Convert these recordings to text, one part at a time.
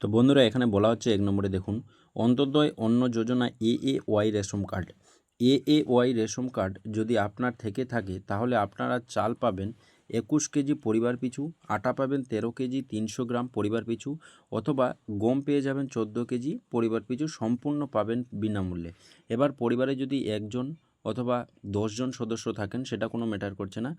তো বন্ধুরা, এখানে বলা হচ্ছে এক নম্বরে দেখুন Antyodaya Anna Yojana A A Y ration card. A A Y ration card যদি আপনার থেকে থাকে, তাহলে আপনারা চাল পাবেন একুশ কেজি পরিবার পিছু, আটা পাবেন তেরো কেজি তিনশো গ্রাম পরিবার পিছু, অথবা গম পেয়ে যাবেন চোদ্দ কেজি পরিবার পিছু, সম্পূর্ণ পাবেন বিনামূল্যে। এবার পরিবারে যদি একজন অথবা দশজন সদস্য থাকেন, সেটা কোনো ম্যাটার করছে না।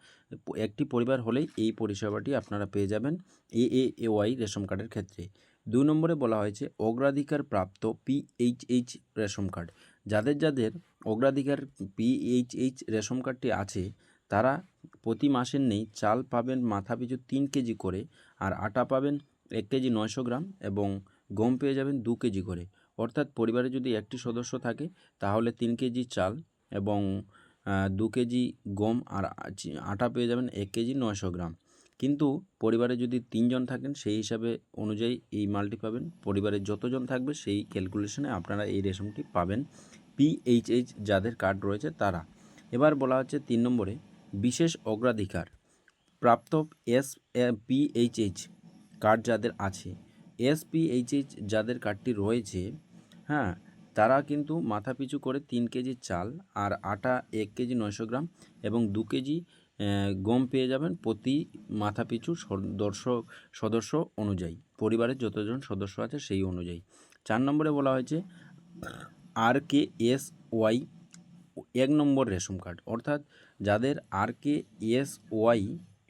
একটি পরিবার হলেই এই পরিষেবাটি আপনারা পেয়ে যাবেন এ এ ওয়াই রেশন কার্ডের ক্ষেত্রে। দুই নম্বরে বলা হয়েছে অগ্রাধিকার প্রাপ্ত পিএইচএইচ রেশন কার্ড। যাদের যাদের অগ্রাধিকার পিএইচএইচ রেশন কার্ডটি আছে, তারা প্রতি মাসের নেই চাল পাবেন মাথাপিছু তিন কেজি করে আর আটা পাবেন এক কেজি নয়শো গ্রাম এবং গম পেয়ে যাবেন দু কেজি করে। অর্থাৎ পরিবারে যদি একটি সদস্য থাকে, তাহলে তিন কেজি চাল এবং দু কেজি গম আর আটা পেয়ে যাবেন এক কেজি নয়শো গ্রাম। কিন্তু পরিবারে যদি তিনজন থাকেন, সেই হিসাবে অনুযায়ী এই মালটি পাবেন। পরিবারের যতজন থাকবে, সেই ক্যালকুলেশনে আপনারা এই রেশমটি পাবেন। পিএইচএইচ যাদের কার্ড রয়েছে তারা। এবার বলা হচ্ছে তিন নম্বরে, বিশেষ অগ্রাধিকার। প্রাপ্ত এস পিএইচএইচ কার্ড যাদের আছে এস পিএইচএইচ যাদের কার্ডটি রয়েছে হ্যাঁ তারা কিন্তু মাথাপিছু করে তিন কেজি চাল আর আটা এক কেজি নয়শো গ্রাম এবং দু কেজি গম পেয়ে যাবেন প্রতি মাথাপিছু সদস্য সদস্য অনুযায়ী। পরিবারের যতজন সদস্য আছে সেই অনুযায়ী। চার নম্বরে বলা হয়েছে, আর কে এস ওয়াই, এক নম্বর রেশন কার্ড। অর্থাৎ যাদের আর কে এস ওয়াই,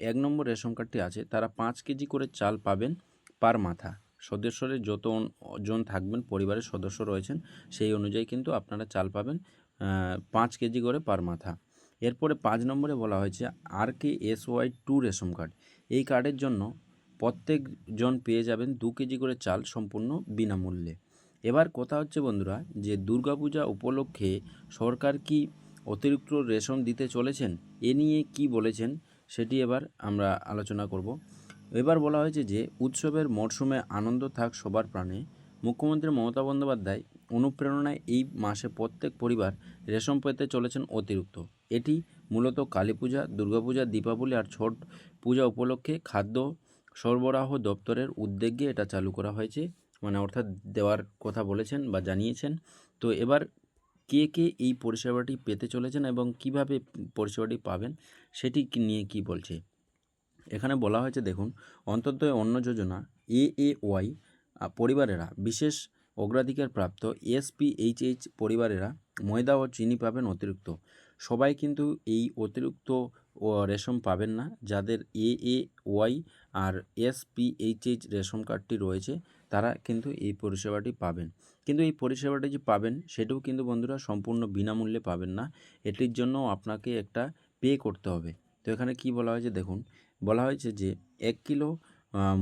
এক নম্বর রেশন কার্ডটি আছে, তারা পাঁচ কেজি করে চাল পাবেন পার মাথা। সদস্যদের যত জন থাকবেন, পরিবারের সদস্য রয়েছেন, সেই অনুযায়ী কিন্তু আপনারা চাল পাবেন পাঁচ কেজি করে পার মাথা। এরপরে পাঁচ নম্বরে বলা হয়েছে R K S Y two ration card. এই কার্ডের জন্য প্রত্যেকজন পেয়ে যাবেন দু কেজি করে চাল সম্পূর্ণ বিনামূল্যে। এবার কথা হচ্ছে বন্ধুরা যে দুর্গাপূজা উপলক্ষে সরকার কি অতিরিক্ত রেশন দিতে চলেছেন? এ নিয়ে কি বলেছেন? সেটি এবার আমরা আলোচনা করব। এবার বলা হয়েছে যে, উৎসবের মরশুমে আনন্দ থাক সবার প্রাণে। মুখ্যমন্ত্রী মমতা বন্দ্যোপাধ্যায় অনুপ্রেরণায় এই মাসে প্রত্যেক পরিবার রেশম পেতে চলেছেন অতিরিক্ত। এটি মূলত কালী পূজা দুর্গাপূজা দীপাবলি আর ছট পূজা উপলক্ষে খাদ্য সরবরাহ দপ্তরের উদ্যোগে এটা চালু করা হয়েছে। মানে অর্থাৎ দেওয়ার কথা বলেছেন বা জানিয়েছেন। তো এবার কে কে এই পরিষেবাটি পেতে চলেছেন এবং কীভাবে পরিষেবাটি পাবেন, সেটি নিয়ে কি বলছে? এখানে বলা হয়েছে, দেখুন Antyodaya Anna Yojana A A Y পরিবারেরা, বিশেষ অগ্রাধিকার প্রাপ্ত এসপিএইচএইচ পরিবারেরা ময়দা ও চিনি পাবেন অতিরিক্ত। সবাই কিন্তু এই অতিরিক্ত রেশন পাবেন না। যাদের এ এ ওয়াই আর এসপিএইচএইচ রেশন কার্ডটি রয়েছে, তারা কিন্তু এই পরিষেবাটি পাবেন। কিন্তু এই পরিষেবাটি যে পাবেন, সেটাও কিন্তু বন্ধুরা সম্পূর্ণ বিনামূল্যে পাবেন না। এটির জন্য আপনাকে একটা পে করতে হবে। তো এখানে কি বলা হয়েছে, দেখুন বলা হয়েছে যে এক কিলো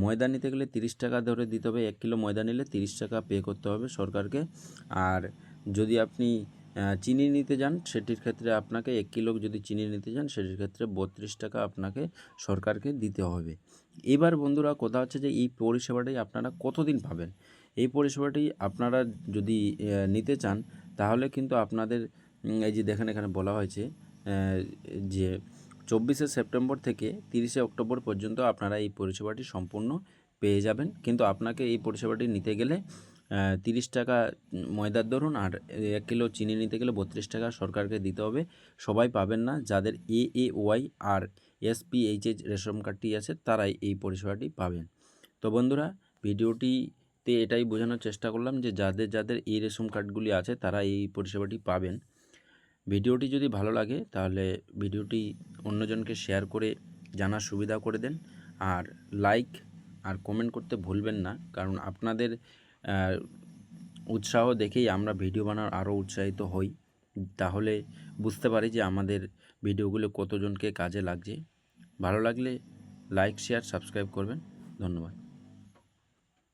ময়দা নিতে গেলে তিরিশ টাকা ধরে দিতে হবে, এক কিলো ময়দা নিলে তিরিশ টাকা পে করতে হবে সরকারকে। আর যদি আপনি চিনি নিতে যান, সেটির ক্ষেত্রে আপনাকে এক কিলো যদি চিনি নিতে যান, সেটির ক্ষেত্রে বত্রিশ টাকা আপনাকে সরকারকে দিতে হবে। এবার বন্ধুরা, কথা হচ্ছে যে এই পরিষেবাটি আপনারা কতদিন পাবেন? এই পরিষেবাটি আপনারা যদি নিতে চান, তাহলে কিন্তু আপনাদের এই যে দেখেন এখানে বলা হয়েছে যে চব্বিশে সেপ্টেম্বর থেকে তিরিশে অক্টোবর পর্যন্ত আপনারা এই পরিষেবাটি সম্পূর্ণ পেয়ে যাবেন। কিন্তু আপনাকে এই পরিষেবাটি নিতে গেলে তিরিশ টাকা ময়দার ধরুন আর এক কিলো চিনি নিতে গেলে বত্রিশ টাকা সরকারকে দিতে হবে। সবাই পাবেন না। যাদের এ এ ওয়াই আর এসপিএইচএইচ রেশন কার্ডটি আছে, তারাই এই পরিষেবাটি পাবেন। তো বন্ধুরা, ভিডিওটিতে এটাই বোঝানোর চেষ্টা করলাম যে যাদের যাদের এই রেশন কার্ডগুলি আছে, তারা এই পরিষেবাটি পাবেন। ভিডিওটি যদি ভালো লাগে, তাহলে ভিডিওটি অন্যজনকে শেয়ার করে জানার সুবিধা করে দেন। আর লাইক আর কমেন্ট করতে ভুলবেন না, কারণ আপনাদের উৎসাহ দেখেই আমরা ভিডিও বানার আরও উৎসাহিত হই। তাহলে বুঝতে পারি যে আমাদের ভিডিওগুলো কতজনকে কাজে লাগছে। ভালো লাগলে লাইক, শেয়ার, সাবস্ক্রাইব করবেন। ধন্যবাদ।